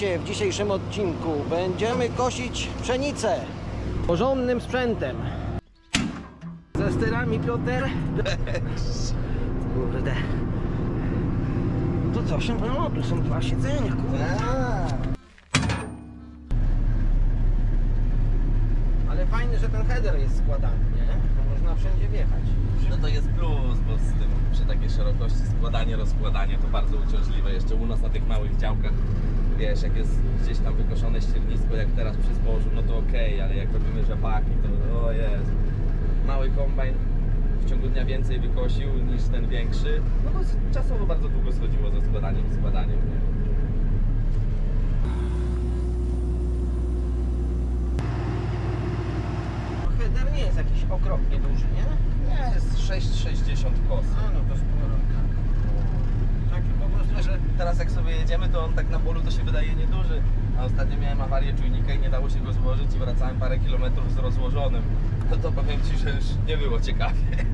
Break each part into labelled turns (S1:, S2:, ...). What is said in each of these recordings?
S1: W dzisiejszym odcinku będziemy kosić pszenicę porządnym sprzętem. Ze sterami Piotr. Kurde. To co się? No, tu są dwa siedzenia, kurde. Ale fajny, że ten header jest składany, nie? To można wszędzie wjechać.
S2: No to jest plus, bo z tym przy szerokości składanie, rozkładanie to bardzo uciążliwe. Jeszcze u nas na tych małych działkach, wiesz, jak jest gdzieś tam wykoszone ściernisko, jak teraz przy zbożu, no to okej, ale jak robimy rzepaki, to o jest. Mały kombajn w ciągu dnia więcej wykosił niż ten większy, no bo czasowo bardzo długo schodziło ze składaniem i składaniem, nie?
S1: Nie jest jakiś okropnie duży, nie?
S2: Nie, jest 6,60 kos.
S1: A no to sporo. Taki po prostu, że
S2: Teraz jak sobie jedziemy, to on tak na polu to się wydaje nieduży. A ostatnio miałem awarię czujnika i nie dało się go złożyć i wracałem parę kilometrów z rozłożonym. No to powiem Ci, że już nie było ciekawie.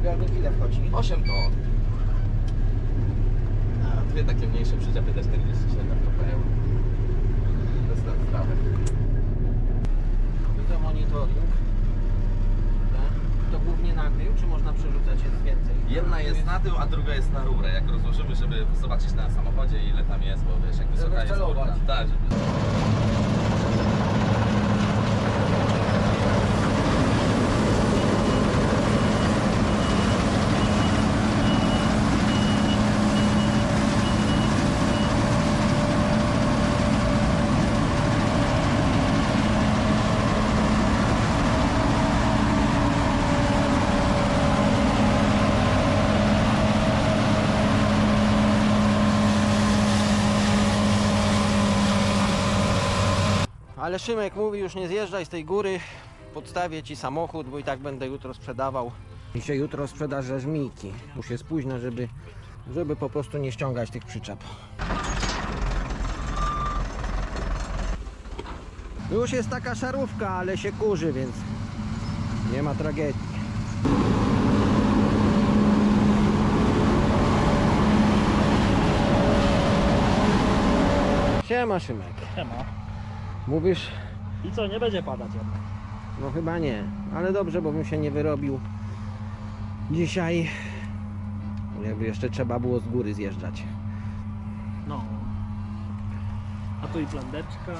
S1: zbiornik ile wchodzi?
S2: 8 ton. A dwie takie mniejsze przyczepy te 47 to pełno. Bez na sprawę.
S1: Monitoring. Tak. To głównie na tył, czy można przerzucać jest więcej?
S2: Jedna jest na tył, a druga jest na rurę. Jak rozłożymy, żeby zobaczyć na samochodzie ile tam jest, bo wiesz, jak wysoka jest rurka. Tak, żeby...
S1: Ale Szymek mówi już nie zjeżdżaj z tej góry, podstawię Ci samochód, bo i tak będę jutro sprzedawał. I się jutro sprzeda żmijki. Już jest późno, żeby, żeby po prostu nie ściągać tych przyczep. Już jest taka szarówka, ale się kurzy, więc nie ma tragedii. Siema Szymek.
S3: Siema.
S1: Mówisz,
S3: I co, nie będzie padać jednak?
S1: no chyba nie, ale dobrze, bo bym się nie wyrobił. Dzisiaj jakby jeszcze trzeba było z góry zjeżdżać.
S3: No. A tu i plandeczka.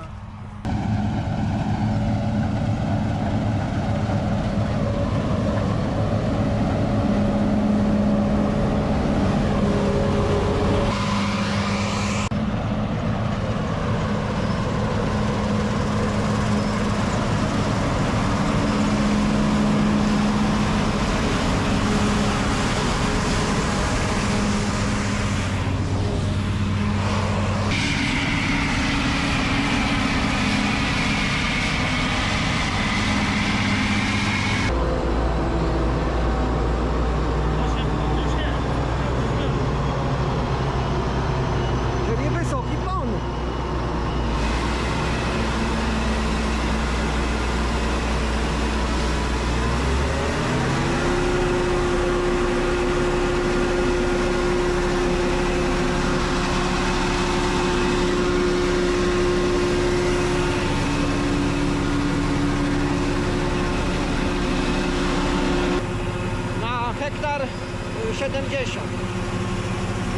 S1: 70.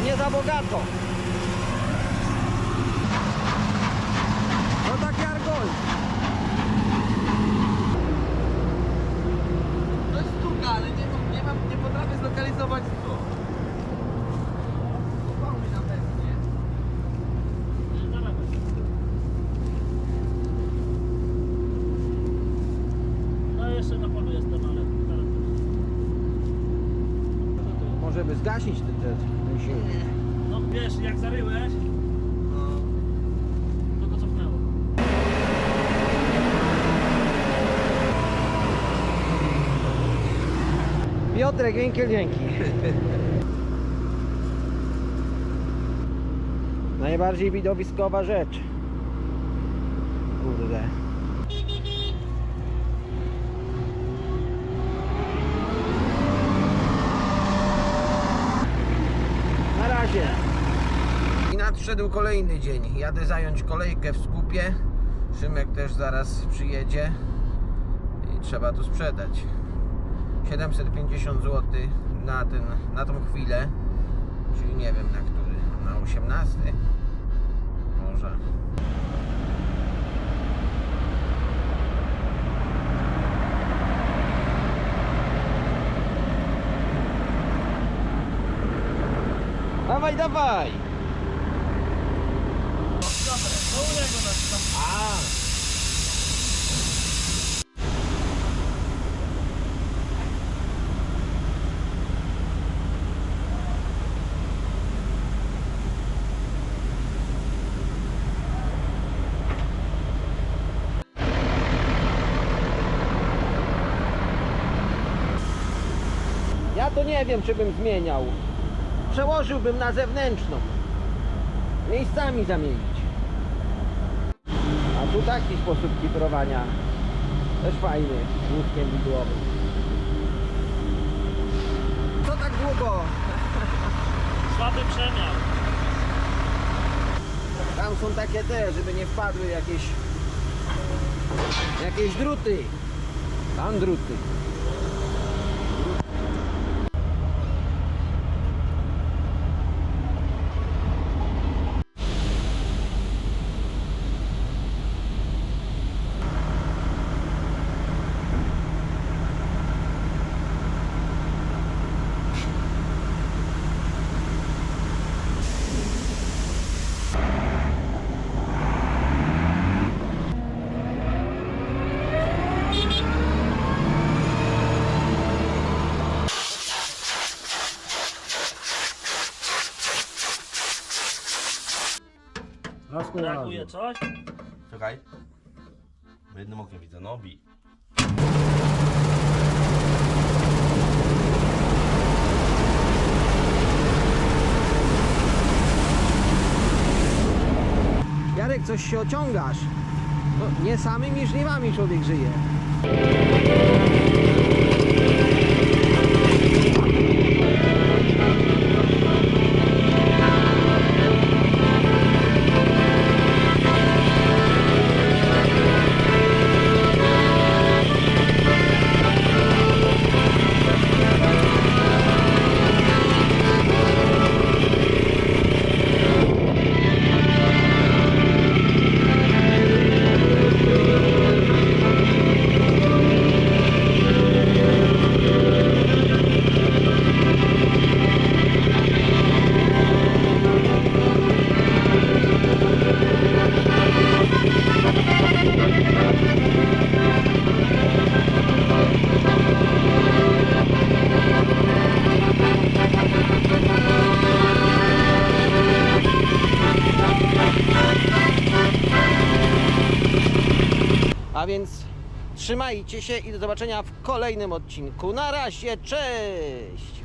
S1: Nie za bogato. No tak Jargol.
S2: To jest sztuka, ale nie, nie, mam, nie potrafię zlokalizować co. Pomóż mi na pewnie.
S3: Nie, zaraz będzie. No jeszcze na polu jestem, ale zaraz będzie.
S1: Może by zgasić ten, ten, ten silnik.
S3: No wiesz, jak zaryłeś, to go cofnęło.
S1: Piotrek, wielkie dzięki. Najbardziej widowiskowa rzecz. Kurde. I nadszedł kolejny dzień. Jadę zająć kolejkę w skupie. Szymek też zaraz przyjedzie. I trzeba to sprzedać. 750 zł na, ten, na tą chwilę. Czyli nie wiem na który. Na 18. Może. Dawaj, dawaj! Ja to nie wiem, czy bym zmieniał. Przełożyłbym na zewnętrzną. Miejscami zamienić. A tu taki sposób kibrowania. Też fajny, łóżkiem widłowym. Co tak długo?
S3: Słaby przemiar.
S1: Tam są takie te, żeby nie wpadły jakieś jakieś druty. Tam druty.
S3: Brakuje coś?
S2: Czekaj. Bo Jednym okiem widzę, no bij.
S1: Jarek, coś się ociągasz. No, nie samymi żniwami człowiek żyje. Trzymajcie się i do zobaczenia w kolejnym odcinku. Na razie, cześć!